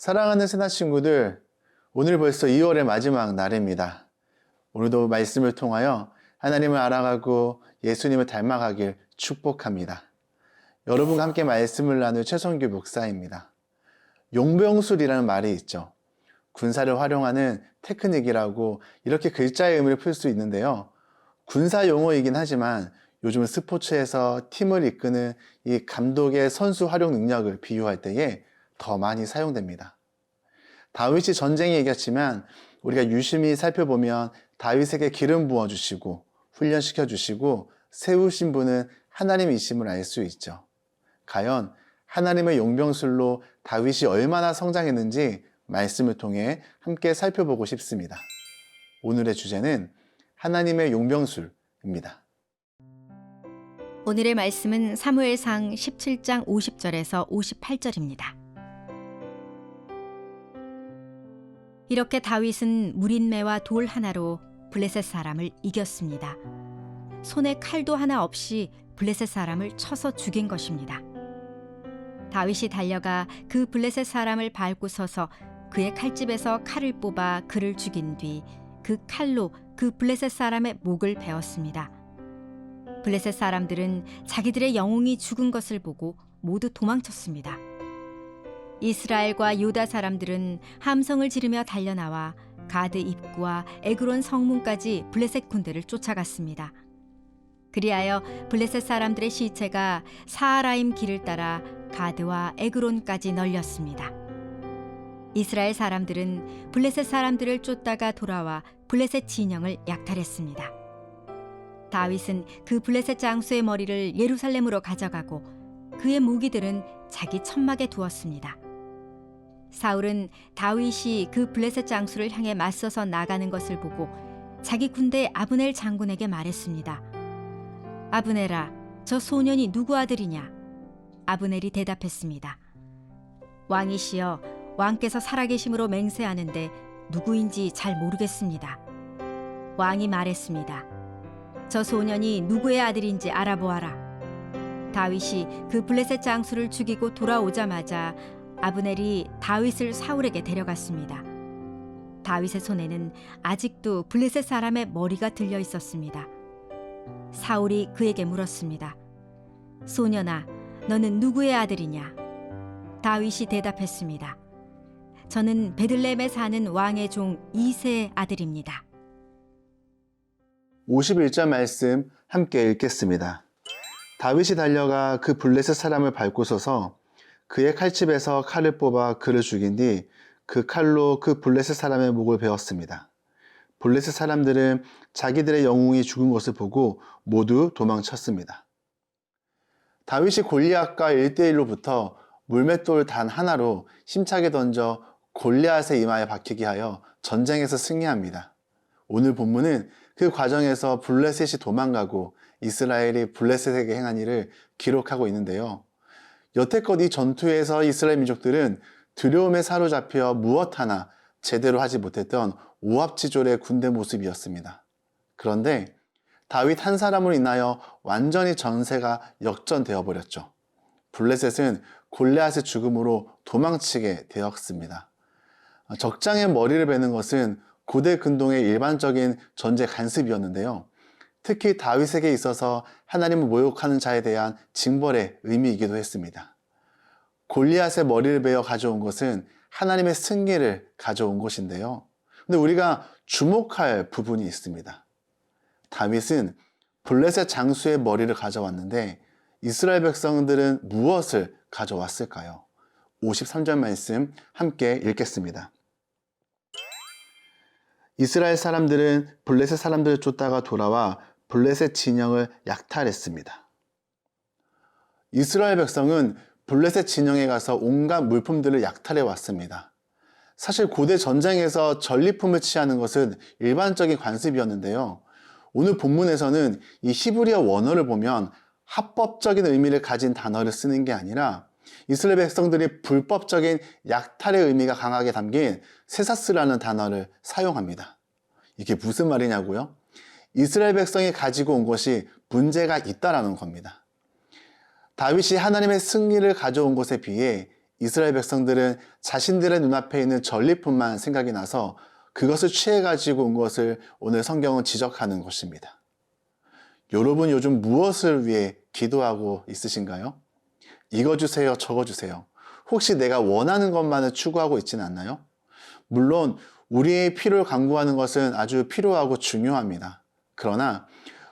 사랑하는 세나 친구들, 오늘 벌써 2월의 마지막 날입니다. 오늘도 말씀을 통하여 하나님을 알아가고 예수님을 닮아가길 축복합니다. 여러분과 함께 말씀을 나눌 최성규 목사입니다. 용병술이라는 말이 있죠. 군사를 활용하는 테크닉이라고 이렇게 글자의 의미를 풀 수 있는데요. 군사 용어이긴 하지만 요즘 스포츠에서 팀을 이끄는 이 감독의 선수 활용 능력을 비유할 때에 더 많이 사용됩니다. 다윗이 전쟁에 이겼지만 우리가 유심히 살펴보면 다윗에게 기름 부어 주시고 훈련시켜 주시고 세우신 분은 하나님이심을 알 수 있죠. 과연 하나님의 용병술로 다윗이 얼마나 성장했는지 말씀을 통해 함께 살펴보고 싶습니다. 오늘의 주제는 하나님의 용병술입니다. 오늘의 말씀은 사무엘상 17장 50절에서 58절입니다. 이렇게 다윗은 무린매와 돌 하나로 블레셋 사람을 이겼습니다. 손에 칼도 하나 없이 블레셋 사람을 쳐서 죽인 것입니다. 다윗이 달려가 그 블레셋 사람을 밟고 서서 그의 칼집에서 칼을 뽑아 그를 죽인 뒤 그 칼로 그 블레셋 사람의 목을 베었습니다. 블레셋 사람들은 자기들의 영웅이 죽은 것을 보고 모두 도망쳤습니다. 이스라엘과 유다 사람들은 함성을 지르며 달려나와 가드 입구와 에그론 성문까지 블레셋 군대를 쫓아갔습니다. 그리하여 블레셋 사람들의 시체가 사하라임 길을 따라 가드와 에그론까지 널렸습니다. 이스라엘 사람들은 블레셋 사람들을 쫓다가 돌아와 블레셋 진영을 약탈했습니다. 다윗은 그 블레셋 장수의 머리를 예루살렘으로 가져가고 그의 무기들은 자기 천막에 두었습니다. 사울은 다윗이 그 블레셋 장수를 향해 맞서서 나가는 것을 보고 자기 군대 아브넬 장군에게 말했습니다. 아브넬아, 저 소년이 누구 아들이냐? 아브넬이 대답했습니다. 왕이시여, 왕께서 살아계심으로 맹세하는데 누구인지 잘 모르겠습니다. 왕이 말했습니다. 저 소년이 누구의 아들인지 알아보아라. 다윗이 그 블레셋 장수를 죽이고 돌아오자마자 아브넬이 다윗을 사울에게 데려갔습니다. 다윗의 손에는 아직도 블레셋 사람의 머리가 들려 있었습니다. 사울이 그에게 물었습니다. 소년아, 너는 누구의 아들이냐? 다윗이 대답했습니다. 저는 베들레헴에 사는 왕의 종 이세의 아들입니다. 51절 말씀 함께 읽겠습니다. 다윗이 달려가 그 블레셋 사람을 밟고 서서 그의 칼집에서 칼을 뽑아 그를 죽인 뒤 그 칼로 그 블레셋 사람의 목을 베었습니다. 블레셋 사람들은 자기들의 영웅이 죽은 것을 보고 모두 도망쳤습니다. 다윗이 골리앗과 1대1로부터 물맷돌 단 하나로 힘차게 던져 골리앗의 이마에 박히게 하여 전쟁에서 승리합니다. 오늘 본문은 그 과정에서 블레셋이 도망가고 이스라엘이 블레셋에게 행한 일을 기록하고 있는데요. 여태껏 이 전투에서 이스라엘 민족들은 두려움에 사로잡혀 무엇 하나 제대로 하지 못했던 오합지졸의 군대 모습이었습니다. 그런데 다윗 한 사람으로 인하여 완전히 전세가 역전되어 버렸죠. 블레셋은 골리앗의 죽음으로 도망치게 되었습니다. 적장의 머리를 베는 것은 고대 근동의 일반적인 전제 간습이었는데요. 특히 다윗에게 있어서 하나님을 모욕하는 자에 대한 징벌의 의미이기도 했습니다. 골리앗의 머리를 베어 가져온 것은 하나님의 승리를 가져온 것인데요. 근데 우리가 주목할 부분이 있습니다. 다윗은 블레셋 장수의 머리를 가져왔는데 이스라엘 백성들은 무엇을 가져왔을까요? 53절 말씀 함께 읽겠습니다. 이스라엘 사람들은 블레셋 사람들을 쫓다가 돌아와 블레셋 진영을 약탈했습니다. 이스라엘 백성은 블레셋 진영에 가서 온갖 물품들을 약탈해 왔습니다. 사실 고대 전쟁에서 전리품을 취하는 것은 일반적인 관습이었는데요. 오늘 본문에서는 이 히브리어 원어를 보면 합법적인 의미를 가진 단어를 쓰는 게 아니라 이스라엘 백성들이 불법적인 약탈의 의미가 강하게 담긴 세사스라는 단어를 사용합니다. 이게 무슨 말이냐고요? 이스라엘 백성이 가지고 온 것이 문제가 있다라는 겁니다. 다윗이 하나님의 승리를 가져온 것에 비해 이스라엘 백성들은 자신들의 눈앞에 있는 전리품만 생각이 나서 그것을 취해 가지고 온 것을 오늘 성경은 지적하는 것입니다. 여러분 요즘 무엇을 위해 기도하고 있으신가요? 이거 주세요, 저거 주세요. 혹시 내가 원하는 것만을 추구하고 있지는 않나요? 물론 우리의 필요를 강구하는 것은 아주 필요하고 중요합니다. 그러나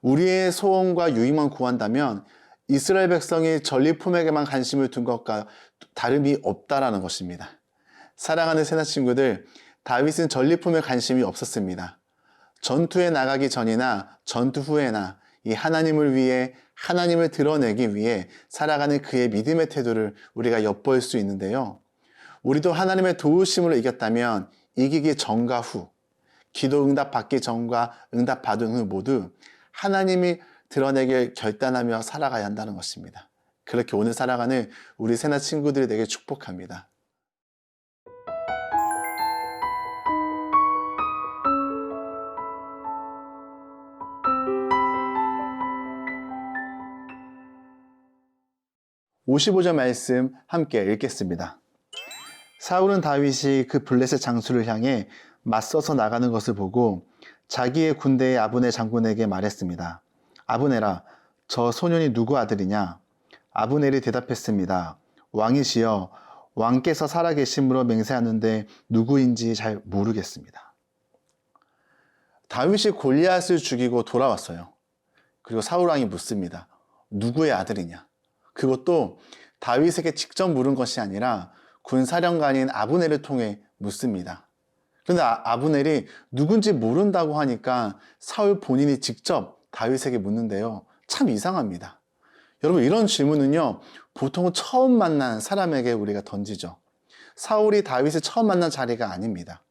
우리의 소원과 유익만 구한다면 이스라엘 백성이 전리품에게만 관심을 둔 것과 다름이 없다라는 것입니다. 사랑하는 세나 친구들, 다윗은 전리품에 관심이 없었습니다. 전투에 나가기 전이나 전투 후에나 이 하나님을 위해 하나님을 드러내기 위해 살아가는 그의 믿음의 태도를 우리가 엿볼 수 있는데요. 우리도 하나님의 도우심으로 이겼다면 이기기 전과 후, 기도 응답 받기 전과 응답 받은 후 모두 하나님이 드러내길 결단하며 살아가야 한다는 것입니다. 그렇게 오늘 살아가는 우리 세나 친구들이 되게 축복합니다. (55절) 말씀 함께 읽겠습니다. 사울은 다윗이 그 블레셋 장수를 향해 맞서서 나가는 것을 보고 자기의 군대의 아브네 장군에게 말했습니다. 아브네라, 저 소년이 누구 아들이냐? 아브넬이 대답했습니다. 왕이시여, 왕께서 살아계심으로 맹세하는데 누구인지 잘 모르겠습니다. 다윗이 골리앗을 죽이고 돌아왔어요. 그리고 사울 왕이 묻습니다. 누구의 아들이냐? 그것도 다윗에게 직접 물은 것이 아니라 군사령관인 아브넬을 통해 묻습니다. 그런데 아, 브넬이 누군지 모른다고 하니까 사울 본인이 직접 다윗에게 묻는데요. 참 이상합니다. 여러분 이런 질문은요. 보통은 처음 만난 사람에게 우리가 던지죠. 사울이 다윗을 처음 만난 자리가 아닙니다.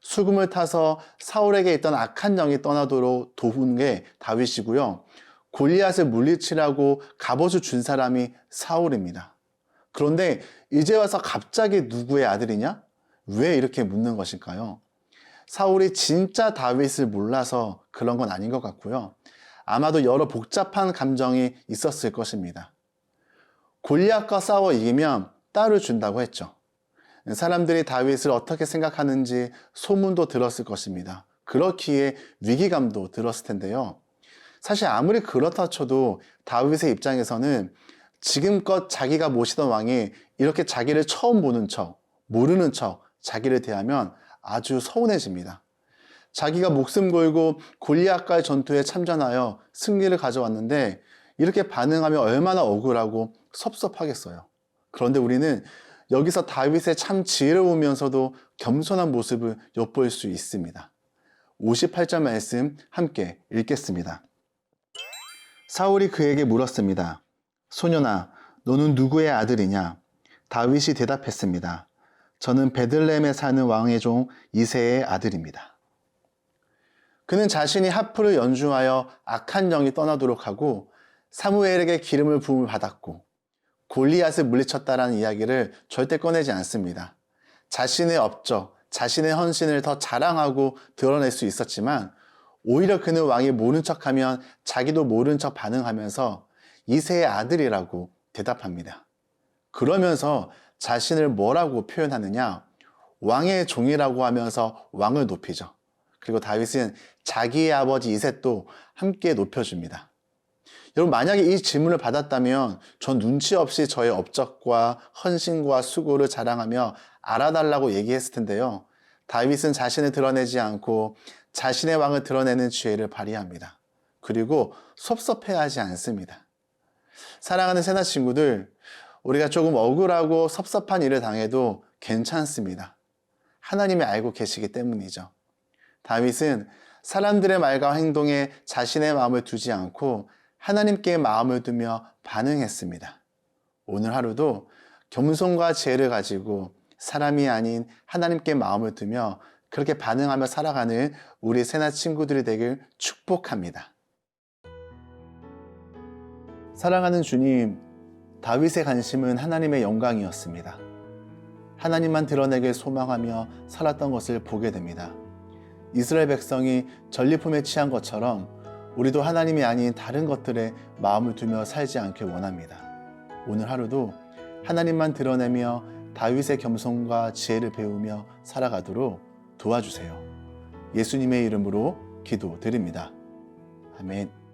수금을 타서 사울에게 있던 악한 영이 떠나도록 도운 게 다윗이고요. 골리앗을 물리치라고 갑옷을 준 사람이 사울입니다. 그런데 이제 와서 갑자기 누구의 아들이냐? 왜 이렇게 묻는 것일까요? 사울이 진짜 다윗을 몰라서 그런 건 아닌 것 같고요. 아마도 여러 복잡한 감정이 있었을 것입니다. 골리앗과 싸워 이기면 딸을 준다고 했죠. 사람들이 다윗을 어떻게 생각하는지 소문도 들었을 것입니다. 그렇기에 위기감도 들었을 텐데요. 사실 아무리 그렇다 쳐도 다윗의 입장에서는 지금껏 자기가 모시던 왕이 이렇게 자기를 처음 보는 척, 모르는 척 자기를 대하면 아주 서운해집니다. 자기가 목숨 걸고 골리앗과의 전투에 참전하여 승리를 가져왔는데 이렇게 반응하면 얼마나 억울하고 섭섭하겠어요. 그런데 우리는 여기서 다윗의 참 지혜로우면서도 겸손한 모습을 엿볼 수 있습니다. 58절 말씀 함께 읽겠습니다. 사울이 그에게 물었습니다. 소년아, 너는 누구의 아들이냐? 다윗이 대답했습니다. 저는 베들레헴에 사는 왕의 종 이세의 아들입니다. 그는 자신이 하프를 연주하여 악한 영이 떠나도록 하고 사무엘에게 기름을 부음을 받았고 골리앗을 물리쳤다라는 이야기를 절대 꺼내지 않습니다. 자신의 업적, 자신의 헌신을 더 자랑하고 드러낼 수 있었지만 오히려 그는 왕이 모른 척하면 자기도 모른 척 반응하면서 이세의 아들이라고 대답합니다. 그러면서 자신을 뭐라고 표현하느냐? 왕의 종이라고 하면서 왕을 높이죠. 그리고 다윗은 자기의 아버지 이셋도 함께 높여줍니다. 여러분, 만약에 이 질문을 받았다면 전 눈치 없이 저의 업적과 헌신과 수고를 자랑하며 알아달라고 얘기했을 텐데요. 다윗은 자신을 드러내지 않고 자신의 왕을 드러내는 지혜를 발휘합니다. 그리고 섭섭해하지 않습니다. 사랑하는 세나 친구들, 우리가 조금 억울하고 섭섭한 일을 당해도 괜찮습니다. 하나님이 알고 계시기 때문이죠. 다윗은 사람들의 말과 행동에 자신의 마음을 두지 않고 하나님께 마음을 두며 반응했습니다. 오늘 하루도 겸손과 지혜를 가지고 사람이 아닌 하나님께 마음을 두며 그렇게 반응하며 살아가는 우리 세나 친구들이 되길 축복합니다. 사랑하는 주님, 다윗의 관심은 하나님의 영광이었습니다. 하나님만 드러내길 소망하며 살았던 것을 보게 됩니다. 이스라엘 백성이 전리품에 취한 것처럼 우리도 하나님이 아닌 다른 것들에 마음을 두며 살지 않길 원합니다. 오늘 하루도 하나님만 드러내며 다윗의 겸손과 지혜를 배우며 살아가도록 도와주세요. 예수님의 이름으로 기도드립니다. 아멘.